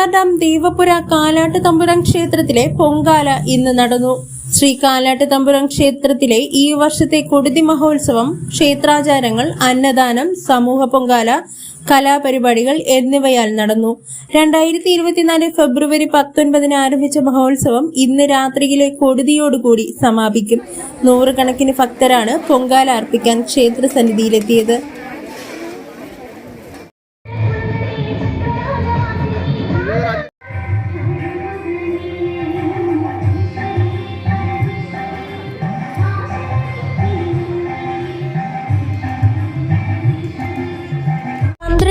Neyyar dam ദേവപുര കാലാട്ട് തമ്പുരാൻ ക്ഷേത്രത്തിലെ പൊങ്കാല ഇന്ന് നടന്നു. ശ്രീ കാലാട്ട് തമ്പുരാൻ ക്ഷേത്രത്തിലെ ഈ വർഷത്തെ കൊടുതി മഹോത്സവം ക്ഷേത്രാചാരങ്ങൾ അന്നദാനം സമൂഹ പൊങ്കാല കലാപരിപാടികൾ എന്നിവയാൽ നടന്നു. രണ്ടായിരത്തി ഇരുപത്തിനാല് ഫെബ്രുവരി പത്തൊൻപതിന് ആരംഭിച്ച മഹോത്സവം ഇന്ന് രാത്രിയിലെ കൊടുതിയോടുകൂടി സമാപിക്കും. നൂറുകണക്കിന് ഭക്തരാണ് പൊങ്കാല അർപ്പിക്കാൻ ക്ഷേത്ര സന്നിധിയിലെത്തിയത്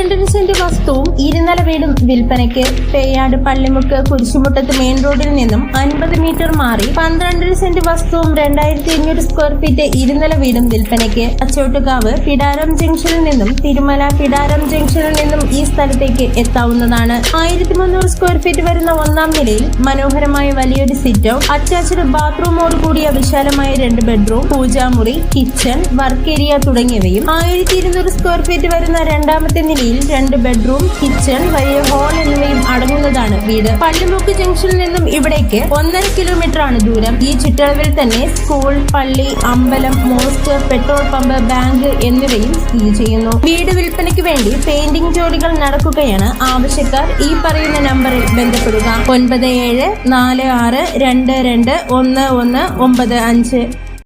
പന്ത്രണ്ടര സെന്റ് വസ്തുവും ഇരുനില വീടും വിൽപ്പനയ്ക്ക് പേയാട് പള്ളിമുക്ക് കുരിശുമുട്ടത്ത് മെയിൻ റോഡിൽ നിന്നും അൻപത് മീറ്റർ മാറി പന്ത്രണ്ടര സെന്റ് വസ്തുവും രണ്ടായിരത്തി അഞ്ഞൂറ് സ്ക്വയർ ഫീറ്റ് ഇരുനില വീടും വിൽപ്പനയ്ക്ക് അച്ചോട്ടുകാവ് പിടാരം ജംഗ്ഷനിൽ നിന്നും തിരുമല പിടാരം ജംഗ്ഷനിൽ നിന്നും ഈ സ്ഥലത്തേക്ക് എത്താവുന്നതാണ്. ആയിരത്തി മുന്നൂറ് സ്ക്വയർ ഫീറ്റ് വരുന്ന ഒന്നാം നിലയിൽ മനോഹരമായ വലിയൊരു സിറ്റോ അറ്റാച്ച്ഡ് ബാത്റൂമോട് കൂടിയ വിശാലമായ രണ്ട് ബെഡ്റൂം പൂജാമുറി കിച്ചൺ വർക്ക് ഏരിയ തുടങ്ങിയവയും ആയിരത്തി ഇരുന്നൂറ് സ്ക്വയർ ഫീറ്റ് വരുന്ന രണ്ടാമത്തെ നിലയിൽ രണ്ട് ബെഡ്റൂം കിച്ചൺ വലിയ ഹോൾ എന്നിവയും അടങ്ങുന്നതാണ് വീട്. പള്ളിമുക്ക് ജംഗ്ഷനിൽ നിന്നും ഇവിടേക്ക് ഒന്നര കിലോമീറ്റർ ആണ് ദൂരം. ഈ ചുറ്റളവിൽ തന്നെ സ്കൂൾ പള്ളി അമ്പലം മോസ്റ്റ് പെട്രോൾ പമ്പ് ബാങ്ക് എന്നിവയും സ്ഥിതി ചെയ്യുന്നു. വീട് വിൽപ്പനയ്ക്ക് വേണ്ടി പെയിന്റിംഗ് ജോലികൾ നടക്കുകയാണ് ആവശ്യക്കാർ. ഈ പറയുന്ന നമ്പറിൽ ബന്ധപ്പെടുക. ഒൻപത് ഏഴ് നാല് ആറ് രണ്ട് രണ്ട് ഒന്ന് ഒന്ന് ഒമ്പത് അഞ്ച്.